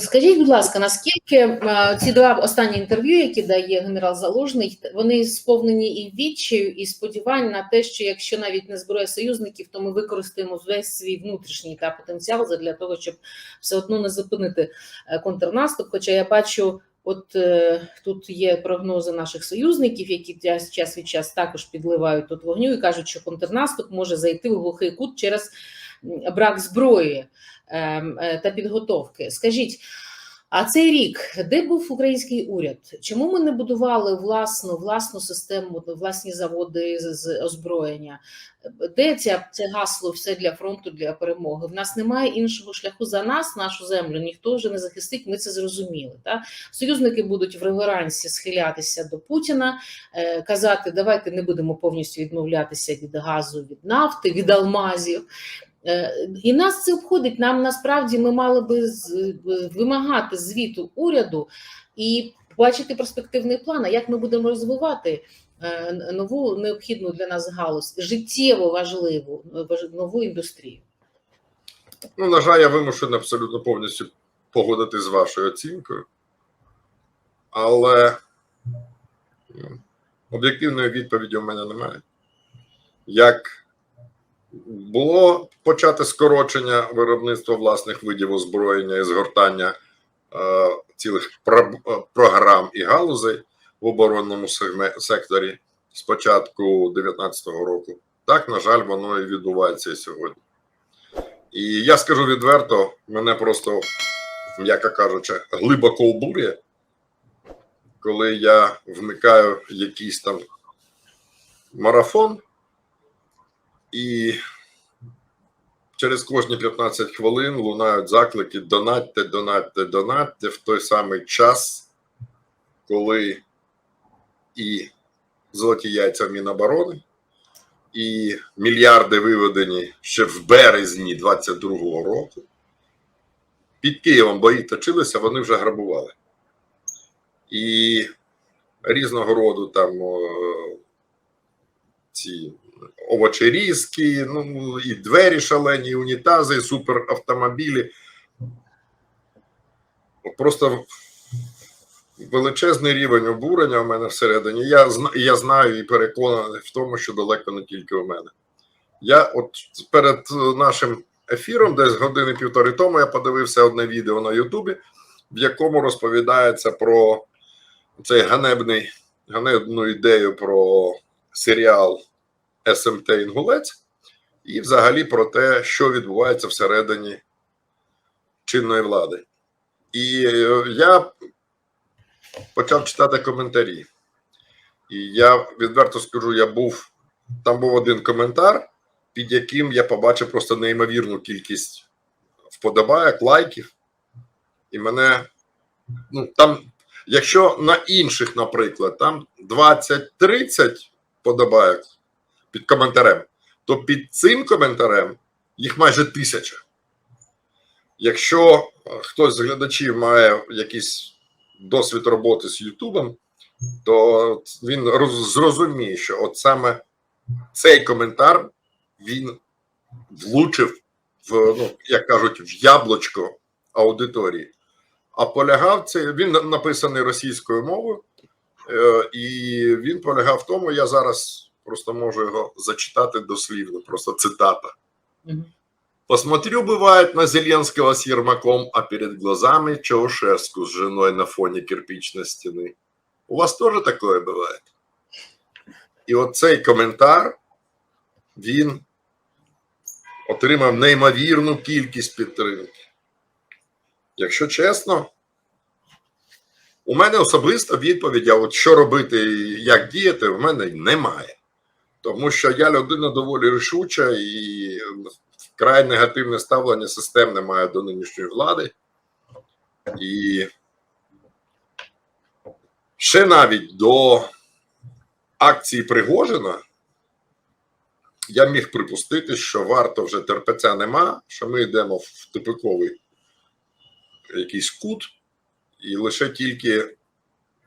Скажіть, будь ласка, наскільки ці два останні інтерв'ю, які дає генерал Залужний, вони сповнені і відчаю, і сподівань на те, що якщо навіть не зброя союзників, то ми використаємо весь свій внутрішній та потенціал для того, щоб все одно не зупинити е, контрнаступ. Хоча я бачу. От е, тут є прогнози наших союзників, які час- від час також підливають тут вогню і кажуть, що контрнаступ може зайти в глухий кут через брак зброї ем, е, та підготовки. Скажіть, а цей рік, де був український уряд? Чому ми не будували власну власну систему, власні заводи з, озброєння? Де ця це гасло все для фронту для перемоги? В нас немає іншого шляху за нас, нашу землю. Ніхто вже не захистить. Ми це зрозуміли. Та союзники будуть в реверансі схилятися до Путіна, е, казати, давайте не будемо повністю відмовлятися від газу, від нафти, від алмазів. Е, І нас це обходить. Нам насправді ми мали би з- вимагати звіту уряду і бачити перспективний план, як ми будемо розвивати е, нову необхідну для нас галузь, життєво важливу нову індустрію. Ну, на жаль, я вимушений абсолютно повністю погодити з вашою оцінкою. Але ну, об'єктивної відповіді у мене немає. Як було почати скорочення виробництва власних видів озброєння і згортання е, цілих про- е, програм і галузей в оборонному секторі з початку 2019 року, так, на жаль, воно і відбувається сьогодні. І я скажу відверто, мене просто, м'яко кажучи, глибоко обурює, коли я вмикаю якийсь там марафон, і через кожні 15 хвилин лунають заклики донатьте, донатьте, донатьте в той самий час, коли і золоті яйця в Міноборони, і мільярди виведені ще в березні 22-го року. Під Києвом бої точилися, вони вже грабували. І різного роду там ці овочерізки, ну і двері шалені, і унітази, і суперавтомобілі. Просто величезний рівень обурення у мене всередині. Я, я знаю і переконаний в тому, що далеко не тільки у мене. Я от перед нашим ефіром, десь години півтори тому, я подивився одне відео на Ютубі, в якому розповідається про цей ганебний, ганебну ідею про серіал СМТ Інгулець, і взагалі про те, що відбувається всередині чинної влади. І е, я почав читати коментарі. І я відверто скажу, я був там був один коментар, під яким я побачив просто неймовірну кількість вподобайок, лайків. І мене ну там, якщо на інших, наприклад, там 20-30 подобайок під коментарем, то під цим коментарем їх майже тисяча. Якщо е, хтось з глядачів має якийсь досвід роботи з Ютубом, то він зрозуміє, що от саме цей коментар він влучив в, ну, як кажуть, в яблучко аудиторії. А полягав це, він написаний російською мовою, е, і він полягав в тому, я зараз просто можу його зачитати дослівно, просто цитата. Мгм. Посмотрю, бывает, на Зеленского с Ермаком, а перед глазами Чаушеску с женой на фоне кирпичной стены. У вас тоже такое бывает? І оцей коментар, він отримав неймовірну кількість підтримки. Якщо чесно, у мене особисто відповідь, а от що робити і як діяти, в мене немає. Тому що я людина доволі рішуча і вкрай негативне ставлення системне має до нинішньої влади. І ще навіть до акції Пригожина я міг припустити, що варто вже терпеця нема, що ми йдемо в тупиковий якийсь кут, і лише тільки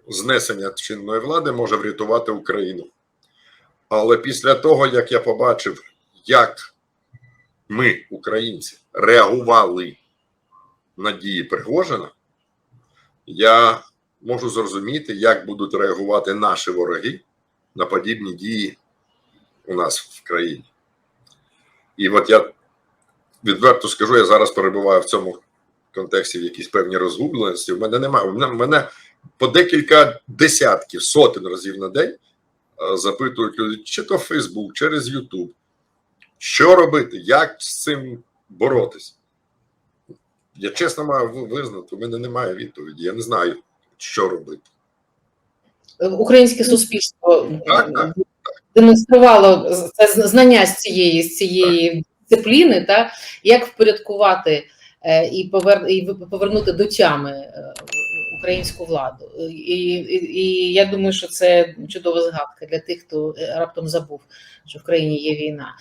знесення чинної влади може врятувати Україну. Але після того, як я побачив, як ми, українці, реагували на дії Пригожина, я можу зрозуміти, як будуть реагувати наші вороги на подібні дії у нас в країні. І от я відверто скажу, я зараз перебуваю в цьому контексті в якійсь певній розгубленості. У мене немає. У мене, по декілька десятків, сотень разів на день запитують люди, чи то Фейсбук, через Ютуб. Що робити? Як з цим боротись? Я чесно маю визнати, у мене немає відповіді. Я не знаю, що робити. Українське суспільство Так, так. демонструвало це знання з цієї з цієї дисципліни, та як впорядкувати е, і повернути до тями е, українську владу. І, і, і я думаю, що це чудова згадка для тих, хто е, раптом забув, що в країні є війна.